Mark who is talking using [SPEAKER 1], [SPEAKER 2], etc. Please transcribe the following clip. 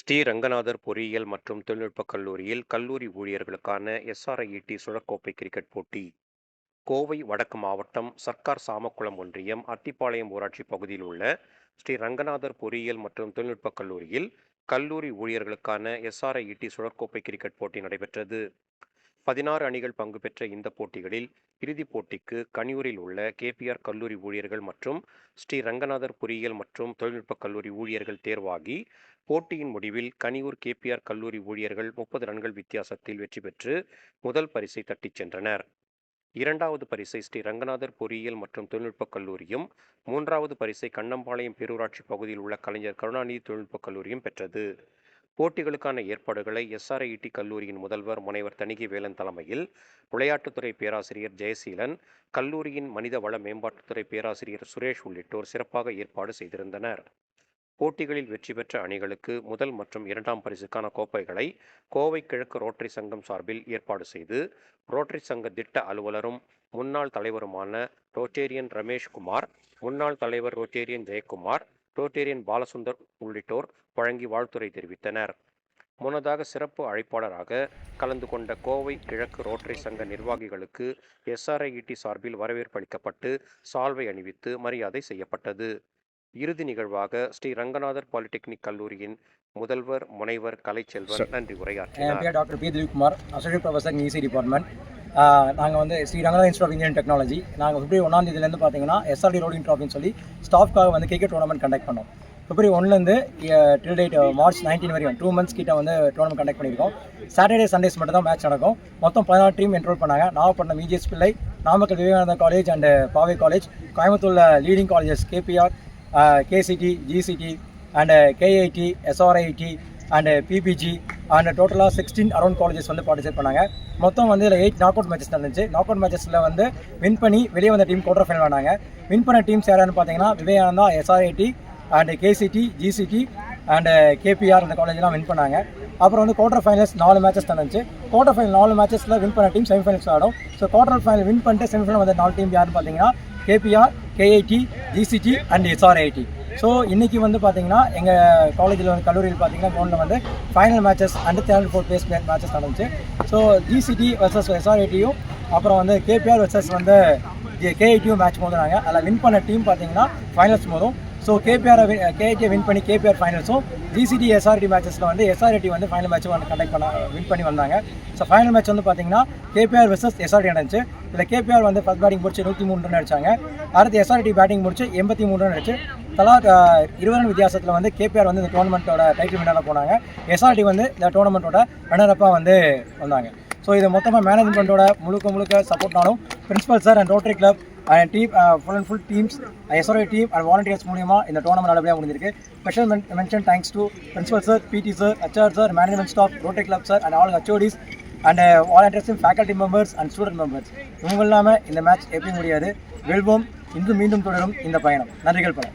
[SPEAKER 1] ஸ்ரீ ரங்கநாதர் பொறியியல் மற்றும் தொழில்நுட்பக் கல்லூரியில் கல்லூரி ஊழியர்களுக்கான எஸ்ஆர்ஐஇடி சுழற்கோப்பை கிரிக்கெட் போட்டி. கோவை வடக்கு மாவட்டம் சர்க்கார் சாமக்குளம் ஒன்றியம் அத்திப்பாளையம் ஊராட்சி பகுதியில் உள்ள ஸ்ரீ ரங்கநாதர் பொறியியல் மற்றும் தொழில்நுட்பக் கல்லூரியில் கல்லூரி ஊழியர்களுக்கான எஸ்ஆர்ஐஇடி சுழற்கோப்பை கிரிக்கெட் போட்டி நடைபெற்றது. பதினாறு அணிகள் பங்கு பெற்ற இந்த போட்டிகளில் இறுதிப் போட்டிக்கு கனியூரில் உள்ள கேபிஆர் கல்லூரி ஊழியர்கள் மற்றும் ஸ்ரீ ரங்கநாதர் பொறியியல் மற்றும் தொழில்நுட்பக் கல்லூரி ஊழியர்கள் தேர்வாகி போட்டியின் முடிவில் கனியூர் கேபிஆர் கல்லூரி ஊழியர்கள் முப்பது ரன்கள் வித்தியாசத்தில் வெற்றி பெற்று முதல் பரிசை தட்டிச் சென்றனர். இரண்டாவது பரிசை ஸ்ரீ ரங்கநாதர் பொறியியல் மற்றும் தொழில்நுட்பக் கல்லூரியும் மூன்றாவது பரிசை கண்ணம்பாளையம் பேரூராட்சி பகுதியில் உள்ள கலைஞர் கருணாநிதி தொழில்நுட்பக் கல்லூரியும் பெற்றது. போட்டிகளுக்கான ஏற்பாடுகளை எஸ்ஆர்ஐடி கல்லூரியின் முதல்வர் முனைவர் தணிகை வேலன் தலைமையில் விளையாட்டுத்துறை பேராசிரியர் ஜெயசீலன் கல்லூரியின் மனித வள மேம்பாட்டுத்துறை பேராசிரியர் சுரேஷ் உள்ளிட்டோர் சிறப்பாக ஏற்பாடு செய்திருந்தனர். போட்டிகளில் வெற்றி பெற்ற அணிகளுக்கு முதல் மற்றும் இரண்டாம் பரிசுக்கான கோப்பைகளை கோவை கிழக்கு ரோட்டரி சங்கம் சார்பில் ஏற்பாடு செய்து ரோட்டரி சங்க திட்ட அலுவலரும் முன்னாள் தலைவருமான ரோட்டேரியன் ரமேஷ் குமார் முன்னாள் தலைவர் ரோட்டேரியன் ஜெயக்குமார் ரோட்டேரியன் பாலசுந்தர் உள்ளிட்டோர் வழங்கி வாழ்த்துரை தெரிவித்தனர். முன்னதாக சிறப்பு அழைப்பாளராக கலந்து கொண்ட கோவை கிழக்கு ரோட்டரி சங்க நிர்வாகிகளுக்கு எஸ்ஆர்ஐஇடி சார்பில் வரவேற்பு அளிக்கப்பட்டு சால்வை அணிவித்து மரியாதை செய்யப்பட்டது. இறுதி நிகழ்வாக ஸ்ரீ ரங்கநாதர் பாலிடெக்னிக் கல்லூரியின் முதல்வர் முனைவர் கலைச்செல்வன் நன்றி உரையாற்றினார்.
[SPEAKER 2] Doctor P. Dileepkumar associate professor EC department. நாங்கள் வந்து Sri Ranganatha institute of engineering technology நாங்கள் பிப்ரவரி ஒன்றாம் தேதியிலேருந்து பார்த்தீங்கன்னா எஸ்ஆர்டி ரோலிங் ட்ராஃபின்னு சொல்லி ஸ்டாஃப்காக வந்து கிரிக்கெட் டோர்னமெண்ட் கண்டக்ட் பண்ணோம். பிப்ரவரி ஒன்லேருந்து டில் டேட் மார்ச் நைன்டீன் வரைக்கும் டூ மந்த்ஸ் கிட்ட வந்து டோர்னமெண்ட் கண்டக்ட் பண்ணியிருக்கோம். சாட்டர்டே சண்டேஸ் மட்டும் தான் மேட்ச் நடக்கும். மொத்தம் பதினாறு டீம் என்ரோல் பண்ணாங்க. Nagapattinam EGS Pillai Namakkal Vivekananda college and Paavai college கோயம்புத்தூரில் leading colleges KPR KCT GCT and KIT SRIT and PPG and டோட்டலாக சிக்ஸ்டீன் அரௌண்ட் காலேஜஸ் வந்து பார்ட்டிசிபேட் பண்ணாங்க. மொத்தம் வந்து இதில் எயிட் நாக் அவுட் மேட்சஸ் நடந்துச்சு. நாக் அவுட் மேட்சஸில் வந்து வின் பண்ணி வெளியே வந்த டீம் குவார்டர் ஃபைனல் ஆனாங்க. வின் பண்ண டீம்ஸ் யாரான்னு பார்த்தீங்கன்னா Vivekananda SRIT and KCT GCT and KPR அந்த காலேஜ்லாம் வின் பண்ணாங்க. அப்புறம் வந்து குவார்டர் ஃபைனல்ஸ் நாலு மேட்சஸ் நடந்துச்சு. குவார்டர் ஃபைனல் நாலு மேட்சஸில் வின் பண்ண டீம் செமிஃபைனல்ஸ் ஆடும். ஸோ குவார்டர் ஃபைனல் வின் பண்ணிட்டு செமிஃபைனல் வந்த நாலு டீம் யாருன்னு பார்த்தீங்கன்னா KPR KIT GCT and SRIT so இன்றைக்கி வந்து பார்த்தீங்கன்னா எங்கள் காலேஜில் வந்து கல்லூரியில் பார்த்தீங்கன்னா கிரௌண்டில் வந்து final matches and third four place matches நடந்துச்சு. ஸோ ஜிசிடி வர்சஸ் எஸ்ஆர்ஐடியும் அப்புறம் வந்து கேபிஆர் வர்சஸ் வந்து கேஐடியும் மேட்ச் மோதுனாங்க. அதில் வின் பண்ண டீம் பார்த்தீங்கன்னா ஃபைனல்ஸ் மோதும். ஸோ கேபிஆர் கேகே வின் பண்ணி கேபிஆர் ஃபைனல்ஸும் ஜிசிடி எஸ்ஆர்டி மேட்சஸில் வந்து எஸ்ஆர்டி வந்து ஃபைனல் மேட்ச் வந்து கண்டக்ட் பண்ண வின் பண்ணி வந்தாங்க. ஸோ ஃபைனல் மேட்ச் வந்து பார்த்தீங்கன்னா கேபிஆர் வெர்சஸ் எஸ்ஆர்டி நடந்துச்சு. இதில் கேபிஆர் வந்து ஃபஸ்ட் பேட்டிங் முடிச்சு நூற்றி மூணு ரன் அடிச்சாங்க. அடுத்து எஸ்ஆர்டி பேட்டிங் முடிச்சு எண்பத்தி மூணு ரன் அடிச்சு தலா இருபது ரன் வித்தியாசத்தில் வந்து கேபிஆர் வந்து இந்த டோர்னமெண்ட்டோட டைட்டில் வின்னராக போனாங்க. எஸ்ஆர்டி வந்து இந்த டோர்னமெண்ட்டோட ரன்னரப்பாக வந்து வந்தாங்க. ஸோ இது மொத்தமாக மேனேஜ்மெண்ட்டோட முழுக்க முழுக்க சப்போர்ட்னாலும் principal sir and rotary club and team full and full teams SRI team and volunteers மூலியமாக இந்த டோர்னமெண்ட் நல்லபடியாக முடிஞ்சிருக்கு. Special mention thanks to principal sir PT sir HR sir management staff rotary club sir and all HODs and வாலண்டியர்ஸும் faculty members and student members இவங்க இல்லாமல் இந்த match எப்படி முடியாது? வெல்வோம். இன்று மீண்டும் தொடரும் இந்த பயணம். நன்றிகள் பல